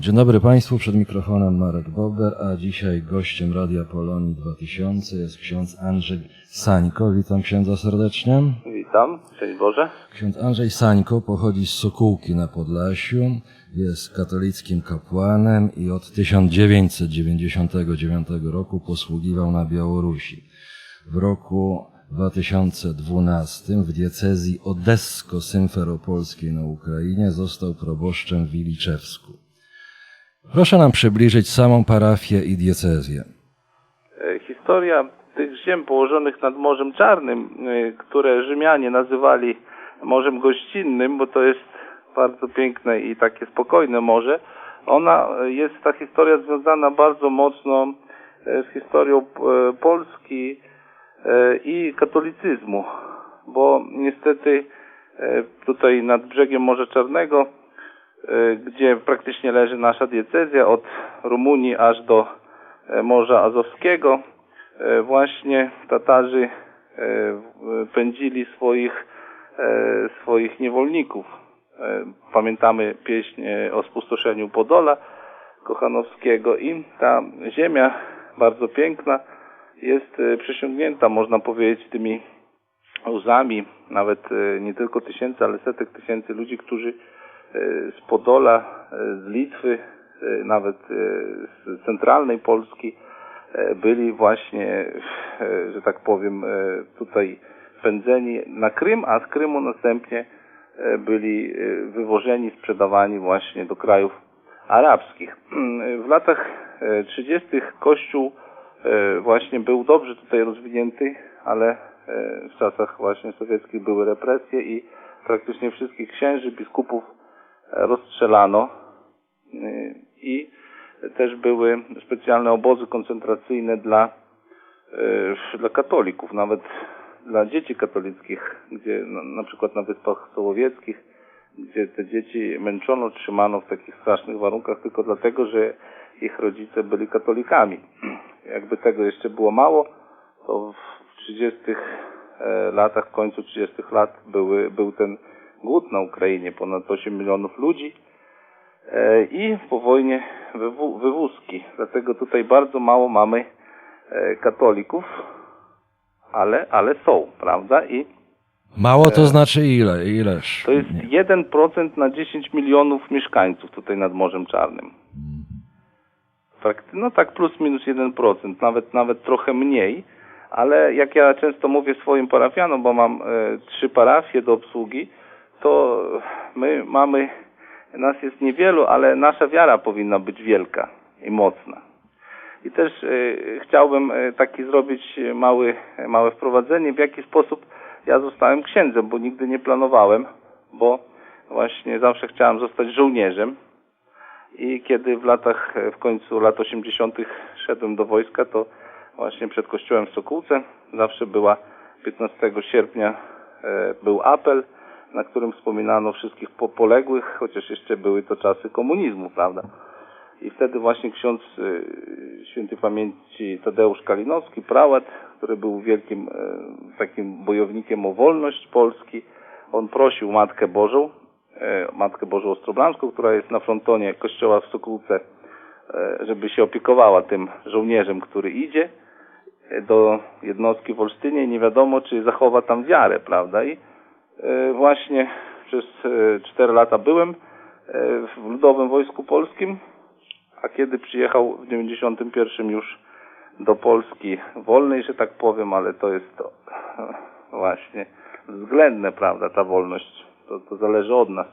Dzień dobry Państwu, przed mikrofonem Marek Bober, a dzisiaj gościem Radia Polonii 2000 jest ksiądz Andrzej Sańko. Witam księdza serdecznie. Witam, szczęść Boże. Ksiądz Andrzej Sańko pochodzi z Sokółki na Podlasiu, jest katolickim kapłanem i od 1999 roku posługiwał na Białorusi. W roku 2012 w diecezji odesko-symferopolskiej na Ukrainie został proboszczem w Wiliczewsku. Proszę nam przybliżyć samą parafię i diecezję. E, Historia tych ziem położonych nad Morzem Czarnym, e, które Rzymianie nazywali Morzem Gościnnym, bo to jest bardzo piękne i takie spokojne morze, ona e, jest ta historia związana bardzo mocno z historią Polski i katolicyzmu, bo niestety tutaj nad brzegiem Morza Czarnego gdzie praktycznie leży nasza diecezja od Rumunii aż do e, Morza Azowskiego. E, Właśnie Tatarzy e, pędzili swoich, e, swoich niewolników. E, Pamiętamy pieśń e, o spustoszeniu Podola Kochanowskiego i ta ziemia bardzo piękna jest e, przesiągnięta, można powiedzieć, tymi łzami, nawet e, nie tylko tysięcy, ale setek tysięcy ludzi, którzy e, z Podola, e, z Litwy, e, nawet e, z centralnej Polski byli właśnie, że tak powiem, tutaj pędzeni na Krym, a z Krymu następnie byli wywożeni, sprzedawani właśnie do krajów arabskich. W latach e, 30. Kościół właśnie był dobrze tutaj rozwinięty, ale w czasach właśnie sowieckich były represje i praktycznie wszystkich księży, biskupów rozstrzelano E, i też były specjalne obozy koncentracyjne dla, e, dla katolików, nawet dla dzieci katolickich, gdzie na, na przykład na Wyspach Sołowieckich, gdzie te dzieci męczono, trzymano w takich strasznych warunkach tylko dlatego, że ich rodzice byli katolikami. Jakby tego jeszcze było mało, to w 30 e, latach, w końcu 30 lat były, był ten głód na Ukrainie, ponad 8 milionów ludzi e, i po wojnie wywózki. Dlatego tutaj bardzo mało mamy e, katolików, ale, ale są, prawda? I Mało to znaczy ile? Ileż? to jest 1% na 10 milionów mieszkańców tutaj nad Morzem Czarnym. No tak plus minus 1%, nawet, nawet trochę mniej, ale jak ja często mówię swoim parafianom, bo mam e, trzy parafie do obsługi, to my mamy, nas jest niewielu, ale nasza wiara powinna być wielka i mocna. I też e, chciałbym e, taki zrobić mały, małe wprowadzenie, w jaki sposób ja zostałem księdzem, bo nigdy nie planowałem, bo właśnie zawsze chciałem zostać żołnierzem. I kiedy w latach, w końcu lat 80. szedłem do wojska, to właśnie przed kościołem w Sokółce zawsze była 15 sierpnia e, był apel, na którym wspominano wszystkich po- poległych, chociaż jeszcze były to czasy komunizmu, prawda? I wtedy właśnie ksiądz e, świętej pamięci Tadeusz Kalinowski, prałat, który był wielkim e, takim bojownikiem o wolność Polski, on prosił Matkę Bożą, e, Matkę Bożą Ostroblańską, która jest na frontonie kościoła w Sokółce, e, żeby się opiekowała tym żołnierzem, który idzie do jednostki w Olsztynie i nie wiadomo, czy zachowa tam wiarę, prawda? I właśnie przez e, 4 lata byłem e, w Ludowym Wojsku Polskim, a kiedy przyjechał w 91 już do Polski wolnej, że tak powiem, ale to jest to właśnie względne, prawda, ta wolność. To, to zależy od nas.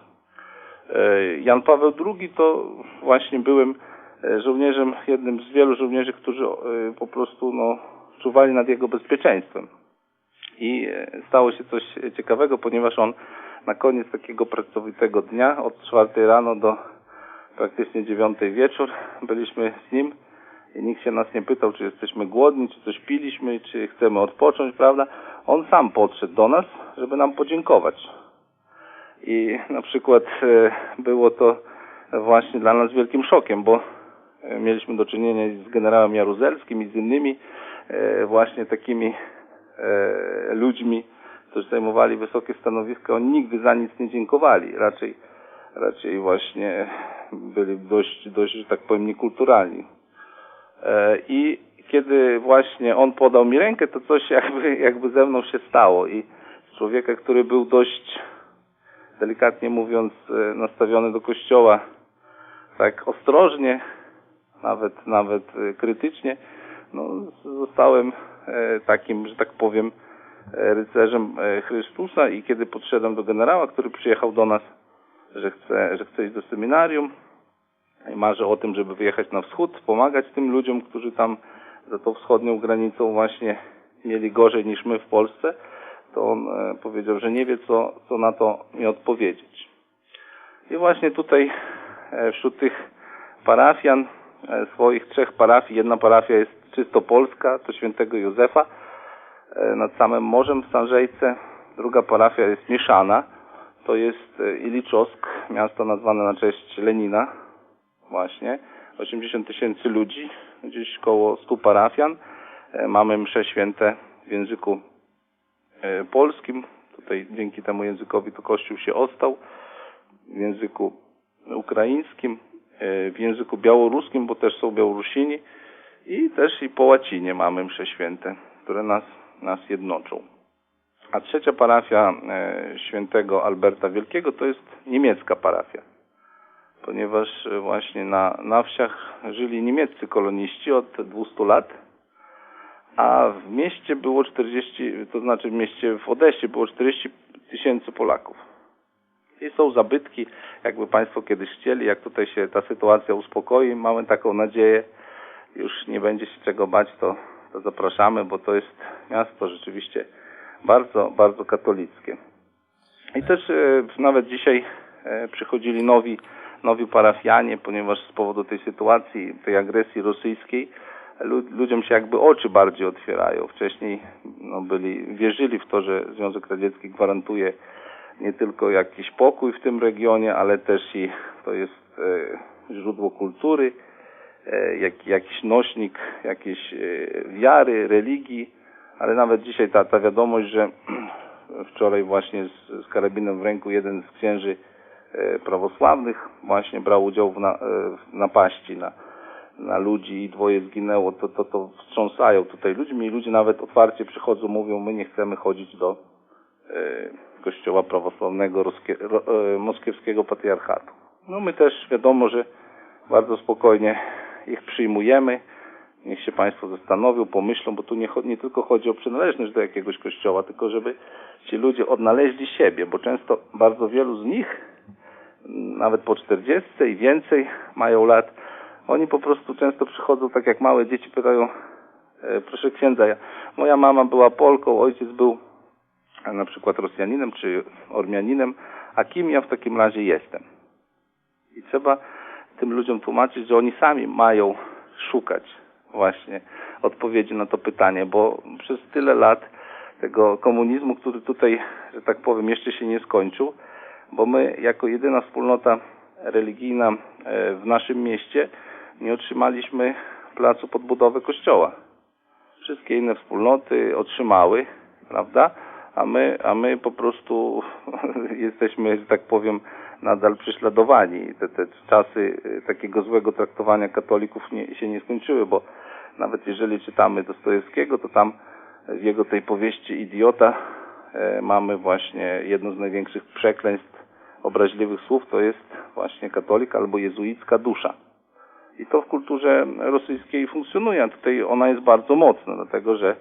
E, Jan Paweł II to właśnie byłem e, żołnierzem, jednym z wielu żołnierzy, którzy e, po prostu no, czuwali nad jego bezpieczeństwem. I e, stało się coś ciekawego, ponieważ on na koniec takiego pracowitego dnia od czwartej rano do praktycznie dziewiątej wieczór byliśmy z nim i nikt się nas nie pytał, czy jesteśmy głodni, czy coś piliśmy, czy chcemy odpocząć, prawda? On sam podszedł do nas, żeby nam podziękować. I na przykład e, było to właśnie dla nas wielkim szokiem, bo e, mieliśmy do czynienia z generałem Jaruzelskim i z innymi właśnie takimi ludźmi, którzy zajmowali wysokie stanowiska. Oni nigdy za nic nie dziękowali. Raczej, raczej właśnie byli dość, dość, że tak powiem, niekulturalni. E, I kiedy właśnie on podał mi rękę, to coś jakby, jakby ze mną się stało i człowieka, który był dość, delikatnie mówiąc, e, nastawiony do kościoła, tak ostrożnie, nawet, nawet e, krytycznie, no, zostałem e, takim, że tak powiem, e, rycerzem e, Chrystusa i kiedy podszedłem do generała, który przyjechał do nas, że chce, że chce iść do seminarium i marzy o tym, żeby wyjechać na wschód, pomagać tym ludziom, którzy tam za tą wschodnią granicą właśnie mieli gorzej niż my w Polsce, to on e, powiedział, że nie wie, co, co na to mi odpowiedzieć. I właśnie tutaj e, wśród tych parafian, e, swoich trzech parafii, jedna parafia jest czysto polska, to świętego Józefa e, nad samym morzem w Sanżejce, druga parafia jest mieszana, to jest e, Iliczosk, miasto nazwane na cześć Lenina, właśnie, 80 tysięcy ludzi, gdzieś koło 100 parafian, E, mamy msze święte w języku polskim, tutaj dzięki temu językowi to Kościół się ostał, w języku ukraińskim, w języku białoruskim, bo też są Białorusini i też i po łacinie mamy msze święte, które nas, nas jednoczą. A trzecia parafia e, świętego Alberta Wielkiego to jest niemiecka parafia, ponieważ e, właśnie na, na wsiach żyli niemieccy koloniści od 200 lat, a w mieście było 40, to znaczy w mieście w Odesie było 40 tysięcy Polaków. I są zabytki, jakby Państwo kiedyś chcieli, jak tutaj się ta sytuacja uspokoi, mamy taką nadzieję, już nie będzie się czego bać, to, to zapraszamy, bo to jest miasto rzeczywiście bardzo, bardzo katolickie. I też e, nawet dzisiaj e, przychodzili nowi, nowi parafianie, ponieważ z powodu tej sytuacji, tej agresji rosyjskiej, lu- ludziom się jakby oczy bardziej otwierają. Wcześniej no, byli, wierzyli w to, że Związek Radziecki gwarantuje nie tylko jakiś pokój w tym regionie, ale też i to jest e, źródło kultury, jak, jakiś nośnik jakiejś e, wiary, religii, ale nawet dzisiaj ta, ta wiadomość, że wczoraj właśnie z, z karabinem w ręku jeden z księży e, prawosławnych właśnie brał udział w, na, e, w napaści na, na ludzi i dwoje zginęło, to, to, to wstrząsają tutaj ludźmi i ludzie nawet otwarcie przychodzą, mówią, my nie chcemy chodzić do e, kościoła prawosławnego Roskie, ro, e, moskiewskiego patriarchatu. No my też wiadomo, że bardzo spokojnie ich przyjmujemy. Niech się Państwo zastanowią, pomyślą, bo tu nie, nie tylko chodzi o przynależność do jakiegoś kościoła, tylko żeby ci ludzie odnaleźli siebie, bo często bardzo wielu z nich, nawet po 40 i więcej mają lat, oni po prostu często przychodzą tak jak małe dzieci, pytają, e, proszę księdza, ja, moja mama była Polką, ojciec był e, na przykład Rosjaninem czy Ormianinem, a kim ja w takim razie jestem? I trzeba tym ludziom tłumaczyć, że oni sami mają szukać właśnie odpowiedzi na to pytanie, bo przez tyle lat tego komunizmu, który tutaj, że tak powiem, jeszcze się nie skończył, bo my jako jedyna wspólnota religijna e, w naszym mieście nie otrzymaliśmy placu pod budowę kościoła. Wszystkie inne wspólnoty otrzymały, prawda? A my, a my po prostu jesteśmy, że tak powiem, nadal prześladowani. Te, te czasy e, takiego złego traktowania katolików nie, się nie skończyły, bo nawet jeżeli czytamy Dostojewskiego, to tam w jego tej powieści Idiota e, mamy właśnie jedno z największych przekleństw, obraźliwych słów, to jest właśnie katolik albo jezuicka dusza. I to w kulturze rosyjskiej funkcjonuje, a tutaj ona jest bardzo mocna, dlatego że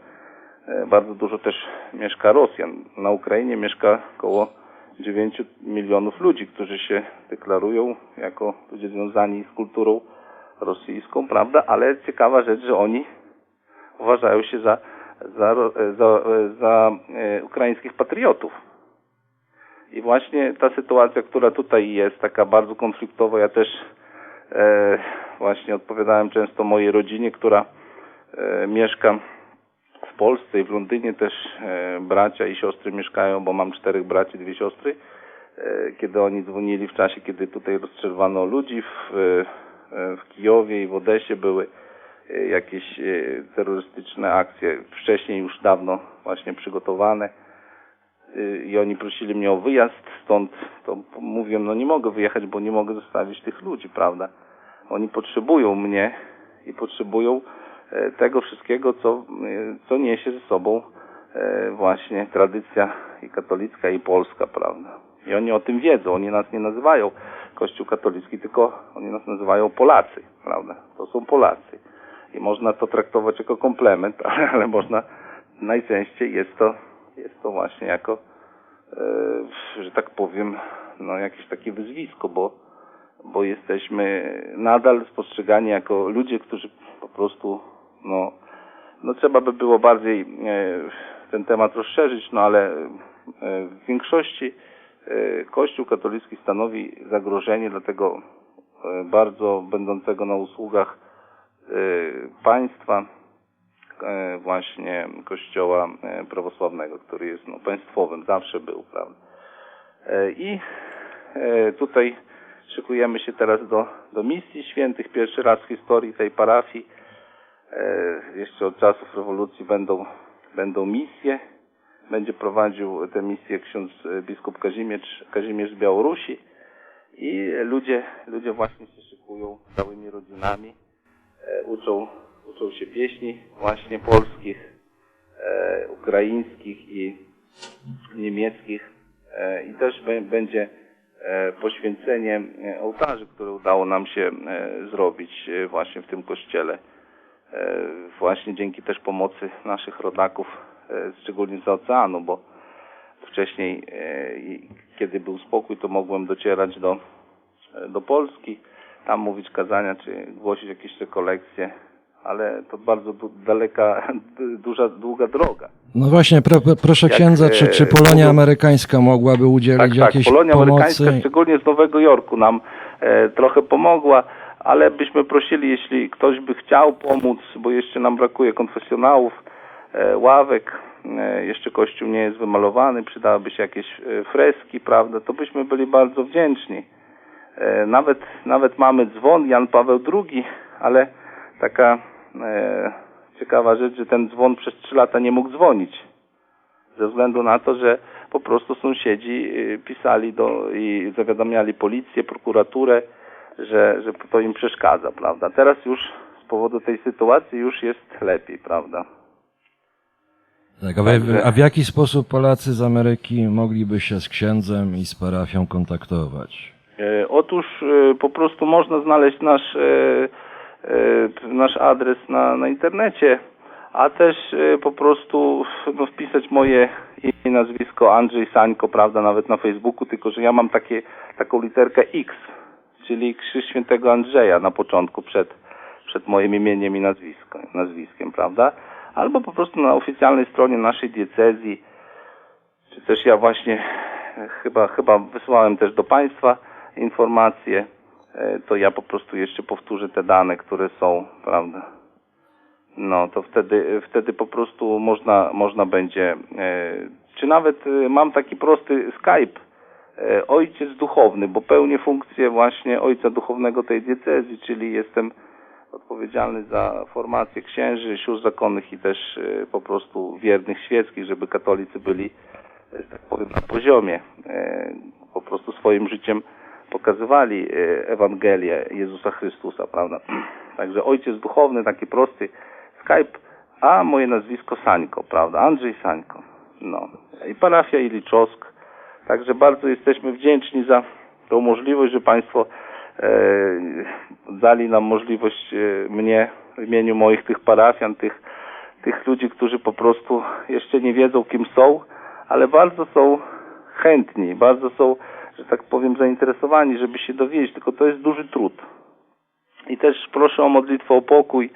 e, bardzo dużo też mieszka Rosjan. Na Ukrainie mieszka około 9 milionów ludzi, którzy się deklarują jako ludzie związani z kulturą rosyjską, prawda? Ale ciekawa rzecz, że oni uważają się za, za, ro- za, za e, ukraińskich patriotów. I właśnie ta sytuacja, która tutaj jest, taka bardzo konfliktowa, ja też e, właśnie odpowiadałem często mojej rodzinie, która e, mieszka w Polsce i w Londynie też e, bracia i siostry mieszkają, bo mam czterech braci, dwie siostry. E, kiedy oni dzwonili w czasie, kiedy tutaj rozstrzelwano ludzi w, e, w Kijowie i w Odesie były jakieś terrorystyczne akcje, wcześniej już dawno właśnie przygotowane. i oni prosili mnie o wyjazd stąd, to mówiłem, no nie mogę wyjechać, bo nie mogę zostawić tych ludzi, prawda? Oni potrzebują mnie i potrzebują tego wszystkiego, co, e, co niesie ze sobą e, właśnie tradycja i katolicka i polska, prawda? I oni o tym wiedzą, oni nas nie nazywają Kościół katolicki, tylko oni nas nazywają Polacy, prawda? To są Polacy. I można to traktować jako komplement, ale, ale można najczęściej jest to, jest to właśnie jako, e, że tak powiem, no jakieś takie wyzwisko, bo, bo jesteśmy nadal postrzegani jako ludzie, którzy po prostu, no, no trzeba by było bardziej e, ten temat rozszerzyć, no ale e, w większości e, Kościół katolicki stanowi zagrożenie dla tego bardzo będącego na usługach państwa, właśnie kościoła prawosławnego, który jest no, państwowym, zawsze był, prawda. I tutaj szykujemy się teraz do, do misji świętych. Pierwszy raz w historii tej parafii. E, Jeszcze od czasów rewolucji będą, będą misje. Będzie prowadził tę misję ksiądz e, biskup Kazimierz, Kazimierz z Białorusi. I ludzie, ludzie właśnie się szykują całymi rodzinami. E, Uczą, uczą się pieśni właśnie polskich, ukraińskich i niemieckich. I też bę- będzie poświęcenie ołtarzy, które udało nam się zrobić właśnie w tym kościele. E, Właśnie dzięki też pomocy naszych rodaków, e, szczególnie z oceanu, bo wcześniej, e, kiedy był spokój, to mogłem docierać do, do Polski, tam mówić kazania, czy głosić jakieś rekolekcje, ale to bardzo daleka, duża, długa droga. No właśnie, pro, proszę Jak, księdza, czy, czy Polonia amerykańska mogłaby udzielić Tak, tak. jakiejś Polonia pomocy? amerykańska, szczególnie z Nowego Jorku, nam e, trochę pomogła, ale byśmy prosili, jeśli ktoś by chciał pomóc, bo jeszcze nam brakuje konfesjonałów, e, ławek, e, jeszcze kościół nie jest wymalowany, przydałyby się jakieś e, freski, prawda, to byśmy byli bardzo wdzięczni. Nawet, nawet mamy dzwon Jan Paweł II, ale taka ciekawa rzecz, że ten dzwon przez trzy lata nie mógł dzwonić ze względu na to, że po prostu sąsiedzi y, pisali do i zawiadamiali policję, prokuraturę, że, że to im przeszkadza, prawda? Teraz już z powodu tej sytuacji już jest lepiej, prawda? Tak, a, w, a w jaki sposób Polacy z Ameryki mogliby się z księdzem i z parafią kontaktować? E, Otóż e, po prostu można znaleźć nasz, e, nasz adres na, na internecie, a też po prostu no, wpisać moje imię i nazwisko Andrzej Sańko, prawda, nawet na Facebooku, tylko że ja mam takie, taką literkę X, czyli krzyż świętego Andrzeja na początku przed, przed moim imieniem i nazwisko, nazwiskiem, prawda? Albo po prostu na oficjalnej stronie naszej diecezji, czy też ja właśnie e, chyba, chyba wysłałem też do Państwa informacje, e, to ja po prostu jeszcze powtórzę te dane, które są, prawda? No, to wtedy, wtedy po prostu można, można będzie, e, czy nawet mam taki prosty Skype, ojciec duchowny, bo pełnię funkcję właśnie ojca duchownego tej diecezji, czyli jestem odpowiedzialny za formację księży, sióstr zakonnych i też e, po prostu wiernych świeckich, żeby katolicy byli, e, tak powiem, na poziomie. E, Po prostu swoim życiem pokazywali e, Ewangelię Jezusa Chrystusa, prawda? Także ojciec duchowny, taki prosty Skype, a moje nazwisko Sańko, prawda? Andrzej Sańko. No. I parafia Iliczosk. Także bardzo jesteśmy wdzięczni za tą możliwość, że Państwo e, dali nam możliwość e, mnie w imieniu moich tych parafian, tych, tych ludzi, którzy po prostu jeszcze nie wiedzą kim są, ale bardzo są chętni, bardzo są, że tak powiem, zainteresowani, żeby się dowiedzieć, tylko to jest duży trud. I też proszę o modlitwę o pokój,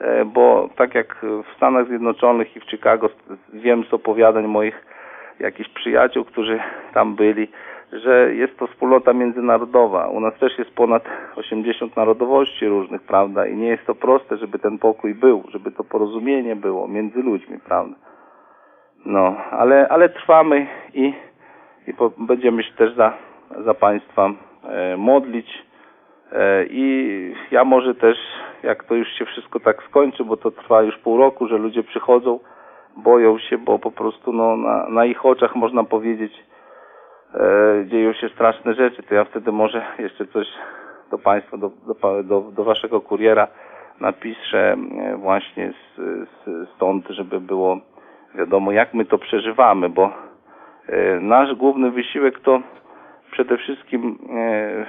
e, bo tak jak w Stanach Zjednoczonych i w Chicago wiem z opowiadań moich jakichś przyjaciół, którzy tam byli, że jest to wspólnota międzynarodowa. U nas też jest ponad 80 narodowości różnych, prawda? I nie jest to proste, żeby ten pokój był, żeby to porozumienie było między ludźmi, prawda? No, ale, ale trwamy i, i po, będziemy się też za, za Państwa e, modlić. E, I ja może też, jak to już się wszystko tak skończy, bo to trwa już pół roku, że ludzie przychodzą boją się, bo po prostu no, na, na ich oczach można powiedzieć e, dzieją się straszne rzeczy, to ja wtedy może jeszcze coś do Państwa, do, do, do, do Waszego kuriera napiszę e, właśnie z, z, stąd, żeby było wiadomo, jak my to przeżywamy, bo e, nasz główny wysiłek to przede wszystkim e, e,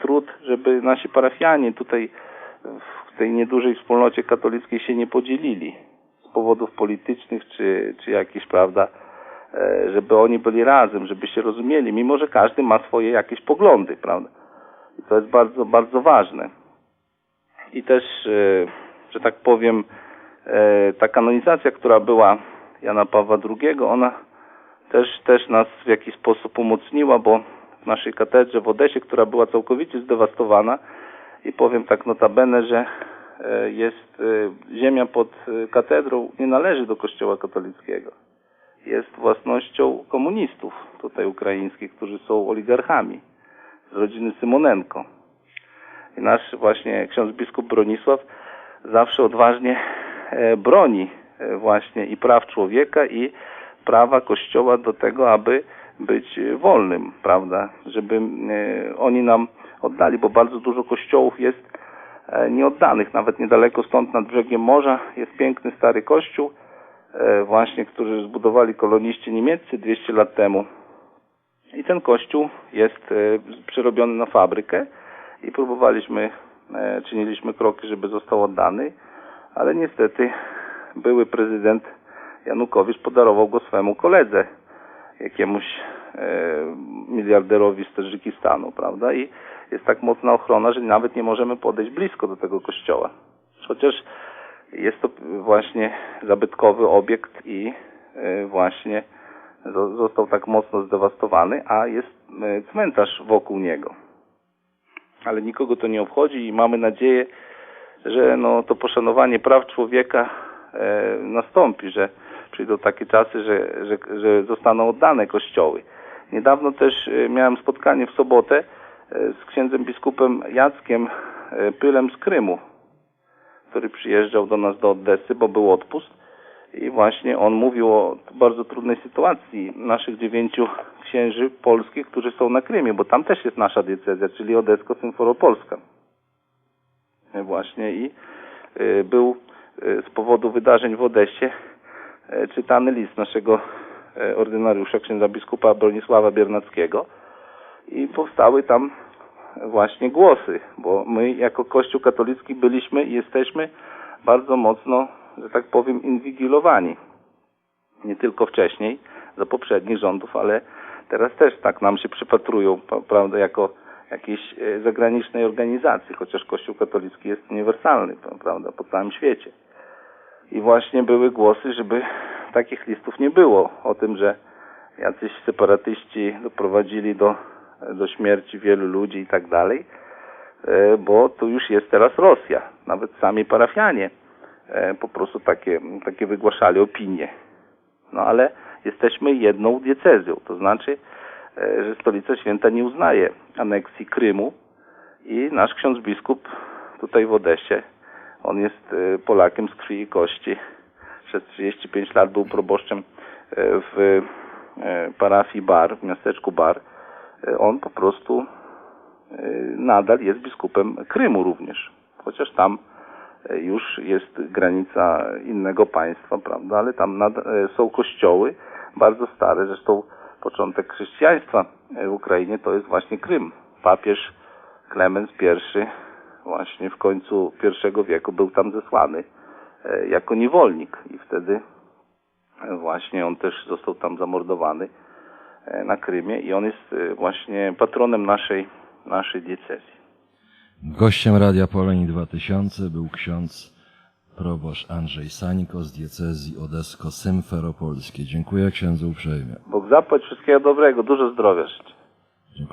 trud, żeby nasi parafianie tutaj w tej niedużej wspólnocie katolickiej się nie podzielili powodów politycznych czy, czy jakichś, prawda, e, żeby oni byli razem, żeby się rozumieli, mimo że każdy ma swoje jakieś poglądy, prawda. I to jest bardzo, bardzo ważne. I też, e, że tak powiem, e, ta kanonizacja, która była Jana Pawła II, ona też, też nas w jakiś sposób umocniła, bo w naszej katedrze w Odesie, która była całkowicie zdewastowana i powiem tak notabene, że jest e, ziemia pod e, katedrą nie należy do kościoła katolickiego. Jest własnością komunistów tutaj ukraińskich, którzy są oligarchami z rodziny Symonenko. I nasz właśnie ksiądz biskup Bronisław zawsze odważnie e, broni e, właśnie i praw człowieka i prawa Kościoła do tego, aby być e, wolnym, prawda? Żeby e, oni nam oddali, bo bardzo dużo kościołów jest e, nieoddanych. Nawet niedaleko stąd nad brzegiem morza jest piękny stary kościół, e, właśnie, który zbudowali koloniści niemieccy 200 lat temu. I ten kościół jest e, przerobiony na fabrykę i próbowaliśmy, e, czyniliśmy kroki, żeby został oddany, ale niestety były prezydent Janukowicz podarował go swemu koledze, jakiemuś e, miliarderowi z Tadżykistanu, prawda? I jest tak mocna ochrona, że nawet nie możemy podejść blisko do tego kościoła. Chociaż jest to właśnie zabytkowy obiekt i e, właśnie zo- został tak mocno zdewastowany, a jest e, cmentarz wokół niego. Ale nikogo to nie obchodzi i mamy nadzieję, że no, to poszanowanie praw człowieka e, nastąpi, że przyjdą takie czasy, że, że, że zostaną oddane kościoły. Niedawno też e, miałem spotkanie w sobotę z księdzem biskupem Jackiem e, Pylem z Krymu, który przyjeżdżał do nas do Odessy, bo był odpust. I właśnie on mówił o bardzo trudnej sytuacji naszych dziewięciu księży polskich, którzy są na Krymie, bo tam też jest nasza diecezja, czyli Odesko-Symferopolska. E, Właśnie i e, był e, z powodu wydarzeń w Odessie e, czytany list naszego e, ordynariusza, księdza biskupa Bronisława Biernackiego i powstały tam właśnie głosy, bo my jako Kościół katolicki byliśmy i jesteśmy bardzo mocno, że tak powiem, inwigilowani. Nie tylko wcześniej, za poprzednich rządów, ale teraz też tak nam się przypatrują, pa- prawda, jako jakiejś e, zagranicznej organizacji, chociaż Kościół katolicki jest uniwersalny, prawda, po całym świecie. I właśnie były głosy, żeby takich listów nie było, o tym, że jacyś separatyści doprowadzili do, do śmierci wielu ludzi i tak dalej, e, bo tu już jest teraz Rosja. Nawet sami parafianie e, po prostu takie, takie wygłaszali opinie. No ale jesteśmy jedną diecezją, to znaczy, e, że Stolica Święta nie uznaje aneksji Krymu i nasz ksiądz biskup tutaj w Odesie, on jest Polakiem z krwi i kości. Przez 35 lat był proboszczem w parafii Bar, w miasteczku Bar. E, On po prostu e, nadal jest biskupem Krymu również, chociaż tam e, już jest granica innego państwa, prawda, ale tam są kościoły bardzo stare, zresztą początek chrześcijaństwa w Ukrainie to jest właśnie Krym. Papież Klemens I właśnie w końcu I wieku był tam zesłany jako niewolnik. I wtedy właśnie on też został tam zamordowany na Krymie i on jest e, właśnie patronem naszej, naszej diecezji. Gościem Radia Polonii 2000 był ksiądz proboszcz Andrzej Sańko z diecezji Odesko-Symferopolskiej. Dziękuję księdzu uprzejmie. Bóg zapłać wszystkiego dobrego, dużo zdrowia życzę.